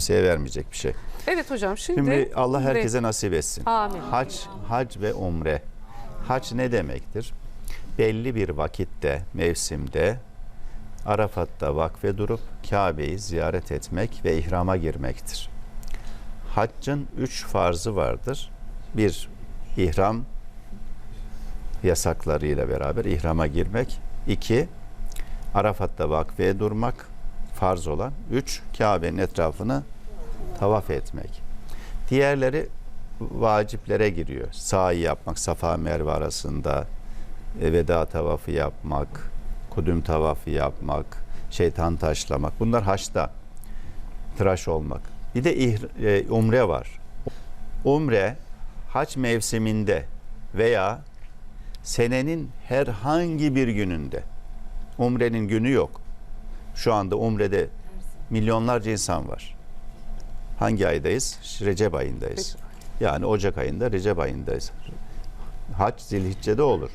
kimseye vermeyecek bir şey. Evet hocam şimdi, Şimdi Allah umre- herkese nasip etsin. Amin. Hac, hac ve umre. Hac ne demektir? Belli bir vakitte, mevsimde Arafat'ta vakfe durup Kabe'yi ziyaret etmek ve ihrama girmektir. Haccın üç farzı vardır. Bir, ihram yasaklarıyla beraber ihrama girmek. İki, Arafat'ta vakfeye durmak farz olan. Üç, Kabe'nin etrafını tavaf etmek. Diğerleri vaciplere giriyor. Sa'i yapmak, Safa Merve arasında e, veda tavafı yapmak, kudüm tavafı yapmak, şeytan taşlamak. Bunlar haçta. Tıraş olmak. Bir de e, umre var. Umre haç mevsiminde veya senenin herhangi bir gününde. Umrenin günü yok. Şu anda umrede milyonlarca insan var. Hangi aydayız? Recep ayındayız. Yani Ocak ayında Recep ayındayız. Hac zilhicce'de olur.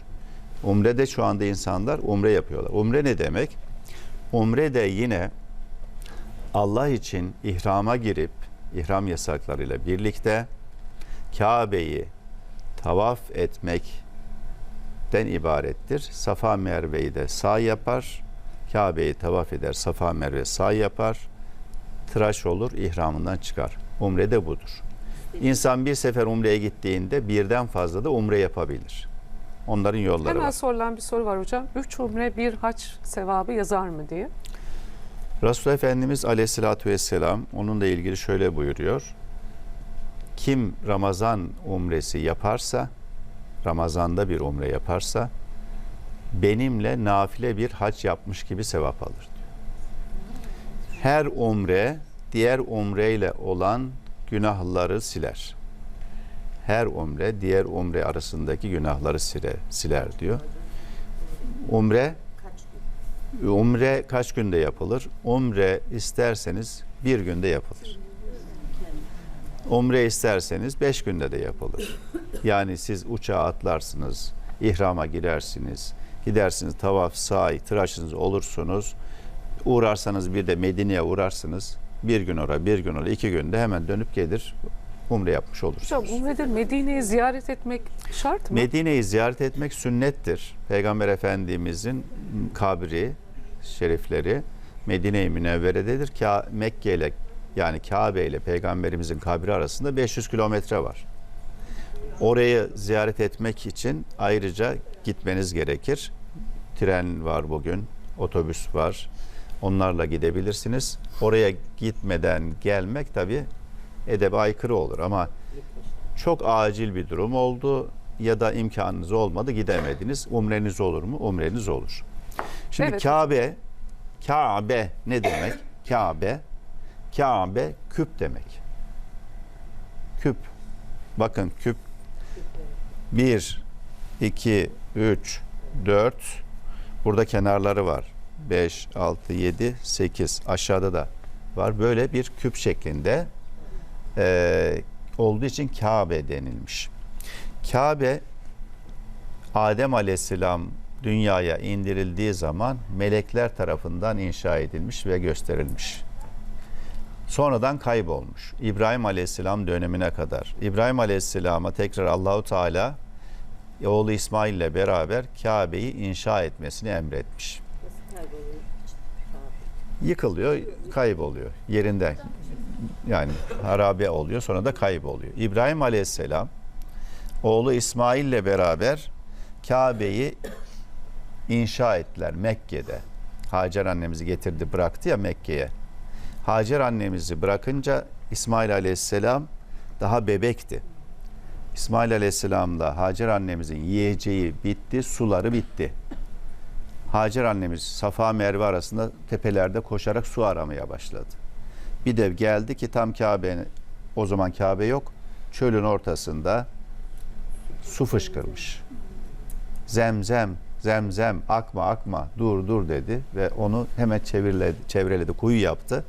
Umre'de şu anda insanlar umre yapıyorlar. Umre ne demek? Umre de yine Allah için ihrama girip ihram yasaklarıyla birlikte Kabe'yi tavaf etmekten ibarettir. Safa Merve'yi de sağ yapar. Kabe'yi tavaf eder. Safa Merve sağ yapar. Tıraş olur, ihramından çıkar. Umre de budur. İnsan bir sefer umreye gittiğinde birden fazla da umre yapabilir. Onların yolları Hemen var. sorulan bir soru var hocam. Üç umre bir haç sevabı yazar mı diye. Resul Efendimiz Aleyhisselatü Vesselam onunla ilgili şöyle buyuruyor. Kim Ramazan umresi yaparsa, Ramazan'da bir umre yaparsa, benimle nafile bir hac yapmış gibi sevap alır diyor. Her umre diğer umreyle olan günahları siler. Her umre diğer umre arasındaki günahları siler, siler diyor. Umre Umre kaç günde yapılır? Umre isterseniz bir günde yapılır. Umre isterseniz beş günde de yapılır. Yani siz uçağa atlarsınız, ihrama girersiniz, gidersiniz tavaf, sahi, tıraşınız olursunuz. Uğrarsanız bir de Medine'ye uğrarsınız. Bir gün oraya, bir gün oraya, iki günde hemen dönüp gelir umre yapmış olursunuz. Hocam umrede Medine'yi ziyaret etmek şart mı? Medine'yi ziyaret etmek sünnettir. Peygamber Efendimizin kabri şerifleri Medine-i Münevvere'dedir. Ka Mekke ile yani Kabe ile Peygamberimizin kabri arasında 500 kilometre var. Orayı ziyaret etmek için ayrıca gitmeniz gerekir. Tren var bugün, otobüs var. Onlarla gidebilirsiniz. Oraya gitmeden gelmek tabii edebe aykırı olur ama çok acil bir durum oldu ya da imkanınız olmadı gidemediniz. Umreniz olur mu? Umreniz olur. Şimdi Evet. Kabe Kabe ne demek? Kabe Kabe küp demek. Küp. Bakın küp 1 2 3 4 burada kenarları var. 5 6 7 8 aşağıda da var. Böyle bir küp şeklinde eee olduğu için Kabe denilmiş. Kabe Adem Aleyhisselam dünyaya indirildiği zaman melekler tarafından inşa edilmiş ve gösterilmiş. Sonradan kaybolmuş. İbrahim Aleyhisselam dönemine kadar. İbrahim Aleyhisselam'a tekrar Allahu Teala oğlu İsmail ile beraber Kabe'yi inşa etmesini emretmiş. Yıkılıyor, kayboluyor yerinden. Yani harabe oluyor sonra da kayboluyor. İbrahim Aleyhisselam oğlu İsmail ile beraber Kabe'yi inşa ettiler Mekke'de. Hacer annemizi getirdi bıraktı ya Mekke'ye. Hacer annemizi bırakınca İsmail Aleyhisselam daha bebekti. İsmail Aleyhisselam'la Hacer annemizin yiyeceği bitti, suları bitti. Hacer annemiz Safa Merve arasında tepelerde koşarak su aramaya başladı. Bir de geldi ki tam Kabe o zaman Kabe yok. Çölün ortasında su fışkırmış. Zemzem, zemzem, akma akma, dur dur dedi ve onu hemen çevirledi, çevreledi, kuyu yaptı.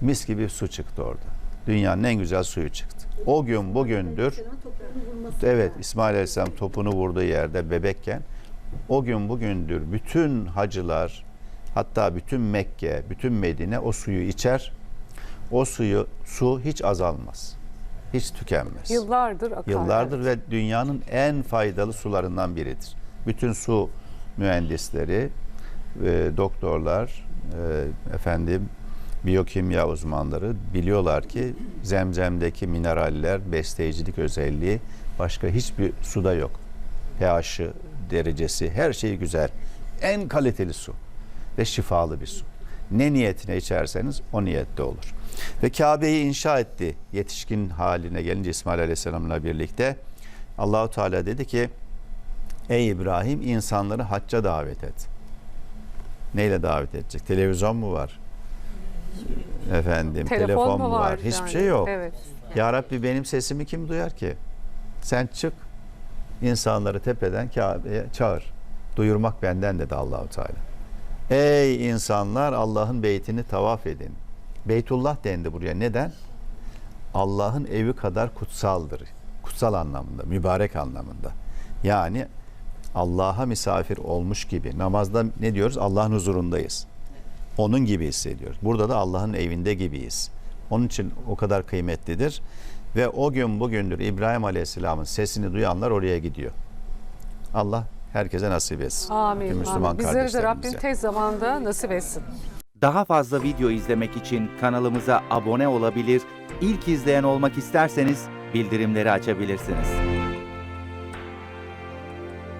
Mis gibi su çıktı orada. Dünyanın en güzel suyu çıktı. O gün bugündür Evet İsmail Aleyhisselam topunu vurduğu yerde bebekken o gün bugündür bütün hacılar hatta bütün Mekke, bütün Medine o suyu içer. o suyu su hiç azalmaz. Hiç tükenmez. Yıllardır akar. Yıllardır ve dünyanın en faydalı sularından biridir. Bütün su mühendisleri, e, doktorlar, e, efendim biyokimya uzmanları biliyorlar ki zemzemdeki mineraller, besleyicilik özelliği başka hiçbir suda yok. pH'ı, derecesi, her şeyi güzel. En kaliteli su ve şifalı bir su. Ne niyetine içerseniz o niyette olur. Ve Kabe'yi inşa etti yetişkin haline gelince İsmail Aleyhisselam'la birlikte. Allahu Teala dedi ki Ey İbrahim insanları hacca davet et. Neyle davet edecek? Televizyon mu var? Efendim telefon, mu var? Hiçbir yani? şey yok. Evet. Ya Rabbi benim sesimi kim duyar ki? Sen çık insanları tepeden Kabe'ye çağır. Duyurmak benden dedi Allahu Teala. Ey insanlar Allah'ın beytini tavaf edin. Beytullah dendi buraya. Neden? Allah'ın evi kadar kutsaldır. Kutsal anlamında, mübarek anlamında. Yani Allah'a misafir olmuş gibi. Namazda ne diyoruz? Allah'ın huzurundayız. Onun gibi hissediyoruz. Burada da Allah'ın evinde gibiyiz. Onun için o kadar kıymetlidir. Ve o gün bugündür İbrahim Aleyhisselam'ın sesini duyanlar oraya gidiyor. Allah herkese nasip etsin. Amin. Bütün Müslüman Amin. Bizleri de Rabbim tez zamanda nasip etsin. Daha fazla video izlemek için kanalımıza abone olabilir, ilk izleyen olmak isterseniz bildirimleri açabilirsiniz.